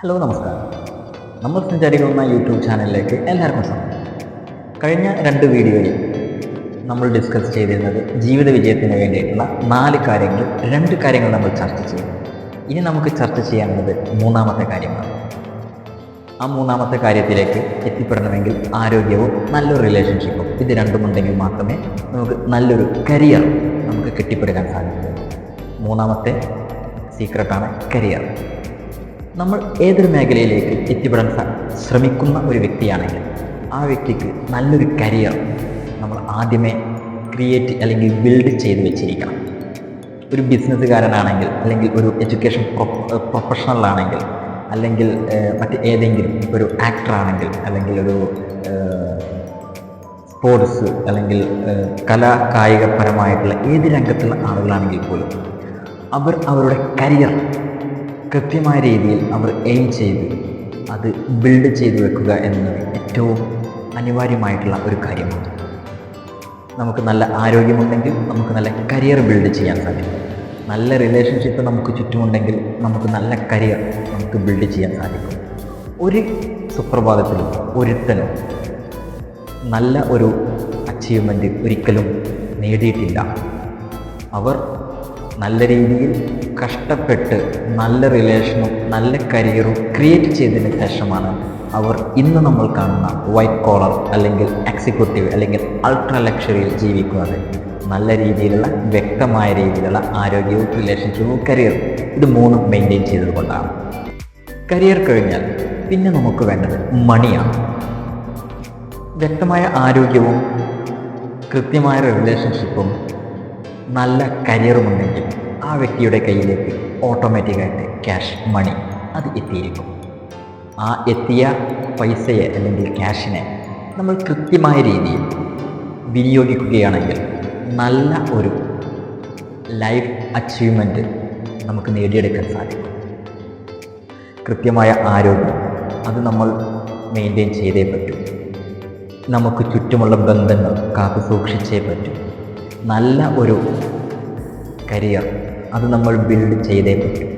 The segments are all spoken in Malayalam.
ഹലോ നമസ്കാരം. നമ്മൾ സഞ്ചാരിക്കുന്ന യൂട്യൂബ് ചാനലിലേക്ക് എല്ലാവർക്കും സ്വാഗതം. കഴിഞ്ഞ രണ്ട് വീഡിയോയിൽ നമ്മൾ ഡിസ്കസ് ചെയ്തിരുന്നത് ജീവിത വിജയത്തിന് വേണ്ടിയിട്ടുള്ള നാല് കാര്യങ്ങൾ രണ്ട് കാര്യങ്ങൾ നമ്മൾ ചർച്ച ചെയ്തു. ഇനി നമുക്ക് ചർച്ച ചെയ്യാനുള്ളത് മൂന്നാമത്തെ കാര്യമാണ്. ആ മൂന്നാമത്തെ കാര്യത്തിലേക്ക് എത്തിപ്പെടണമെങ്കിൽ ആരോഗ്യവും നല്ലൊരു റിലേഷൻഷിപ്പും ഇത് രണ്ടുമുണ്ടെങ്കിൽ മാത്രമേ നമുക്ക് നല്ലൊരു കരിയർ നമുക്ക് കെട്ടിപ്പടുക്കാൻ സാധിക്കൂ. മൂന്നാമത്തെ സീക്രട്ടാണ് കരിയർ നമ്മൾ ഏതൊരു മേഖലയിലേക്ക് എത്തിപ്പെടാൻ ശ്രമിക്കുന്ന ഒരു വ്യക്തിയാണെങ്കിൽ ആ വ്യക്തിക്ക് നല്ലൊരു കരിയർ നമ്മൾ ആദ്യമേ ക്രിയേറ്റ് അല്ലെങ്കിൽ ബിൽഡ് ചെയ്ത് വെച്ചിരിക്കണം. ഒരു ബിസിനസ്സുകാരനാണെങ്കിൽ അല്ലെങ്കിൽ ഒരു എഡ്യൂക്കേഷൻ പ്രൊഫഷണലാണെങ്കിൽ അല്ലെങ്കിൽ മറ്റ് ഏതെങ്കിലും ഒരു ആക്ടറാണെങ്കിൽ അല്ലെങ്കിൽ ഒരു സ്പോർട്സ് അല്ലെങ്കിൽ കലാ കായികപരമായിട്ടുള്ള ഏത് രംഗത്തുള്ള ആളുകളാണെങ്കിൽ പോലും അവർ അവരുടെ കരിയർ കൃത്യമായ രീതിയിൽ അവർ എയിം ചെയ്ത് അത് ബിൽഡ് ചെയ്ത് വെക്കുക എന്നത് ഏറ്റവും അനിവാര്യമായിട്ടുള്ള ഒരു കാര്യമാണ്. നമുക്ക് നല്ല ആരോഗ്യമുണ്ടെങ്കിൽ നമുക്ക് നല്ല കരിയർ ബിൽഡ് ചെയ്യാൻ സാധിക്കും. നല്ല റിലേഷൻഷിപ്പ് നമുക്ക് ചുറ്റുമുണ്ടെങ്കിൽ നമുക്ക് നല്ല കരിയർ നമുക്ക് ബിൽഡ് ചെയ്യാൻ സാധിക്കും. ഒരു സുപ്രഭാതത്തിലും ഒരുത്തനും നല്ല ഒരു അച്ചീവ്മെന്റ് ഒരിക്കലും നേടിയിട്ടില്ല. അവർ നല്ല രീതിയിൽ കഷ്ടപ്പെട്ട് നല്ല റിലേഷനും നല്ല കരിയറും ക്രിയേറ്റ് ചെയ്തതിന് ശേഷമാണ് അവർ ഇന്ന് നമ്മൾ കാണുന്ന വൈറ്റ് കോളർ അല്ലെങ്കിൽ എക്സിക്യൂട്ടീവ് അല്ലെങ്കിൽ അൾട്രാ ലക്ഷറിയിൽ ജീവിക്കുന്നത്. നല്ല രീതിയിലുള്ള വ്യക്തമായ രീതിയിലുള്ള ആരോഗ്യവും റിലേഷൻഷിപ്പും കരിയറും ഇത് മൂന്നും മെയിന്റെയിൻ ചെയ്തതുകൊണ്ടാണ് കരിയർ കഴിഞ്ഞാൽ പിന്നെ നമുക്ക് വേണ്ടത് മണിയാണ് വ്യക്തമായ ആരോഗ്യവും കൃത്യമായ റിലേഷൻഷിപ്പും നല്ല കരിയറുമുണ്ടെങ്കിൽ ആ വ്യക്തിയുടെ കയ്യിലേക്ക് ഓട്ടോമാറ്റിക്കായിട്ട് ക്യാഷ് മണി അത് എത്തിയിരിക്കും. ആ എത്തിയ പൈസയെ അല്ലെങ്കിൽ ക്യാഷിനെ നമ്മൾ കൃത്യമായ രീതിയിൽ വിനിയോഗിക്കുകയാണെങ്കിൽ നല്ല ഒരു ലൈഫ് അച്ചീവ്മെന്റ് നമുക്ക് നേടിയെടുക്കാൻ സാധിക്കും. കൃത്യമായ ആരോഗ്യം അത് നമ്മൾ മെയിന്റെയിൻ ചെയ്തേ പറ്റൂ. നമുക്ക് ചുറ്റുമുള്ള ബന്ധങ്ങൾ കാത്തു സൂക്ഷിച്ചേ പറ്റൂ. നല്ല ഒരു കരിയർ അത് നമ്മൾ ബിൽഡ് ചെയ്തേ പറ്റും.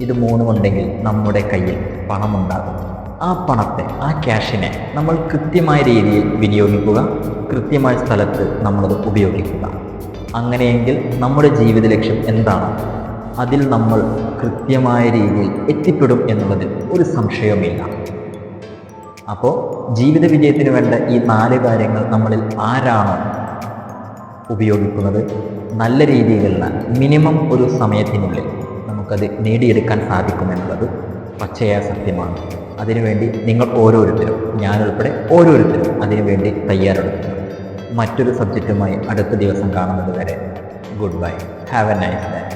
ഇത് മൂന്നുമുണ്ടെങ്കിൽ നമ്മുടെ കയ്യിൽ പണമുണ്ടാകും. ആ പണത്തെ ആ ക്യാഷിനെ നമ്മൾ കൃത്യമായ രീതിയിൽ വിനിയോഗിക്കുക കൃത്യമായ സ്ഥലത്ത് നമ്മളത് ഉപയോഗിക്കുക. അങ്ങനെയെങ്കിൽ നമ്മുടെ ജീവിത ലക്ഷ്യം എന്താണ്? അതിൽ നമ്മൾ കൃത്യമായ രീതിയിൽ എത്തിപ്പെടും എന്നുള്ളതിൽ ഒരു സംശയവുമില്ല. അപ്പോൾ ജീവിത വിജയത്തിന് വേണ്ട ഈ നാല് കാര്യങ്ങൾ നമ്മളിൽ ആരാണോ ഉപയോഗിക്കുന്നത് നല്ല രീതിയിലുള്ള മിനിമം ഒരു സമയത്തിനുള്ളിൽ നമുക്കത് നേടിയെടുക്കാൻ സാധിക്കുമെന്നുള്ളത് പച്ചയായ സത്യമാണ്. അതിനുവേണ്ടി നിങ്ങൾ ഓരോരുത്തരും ഞാനുൾപ്പെടെ ഓരോരുത്തരും അതിനുവേണ്ടി തയ്യാറെടുക്കുന്നു. മറ്റൊരു സബ്ജക്റ്റുമായി അടുത്ത ദിവസം കാണുന്നത് വരെ goodbye. Have a nice day.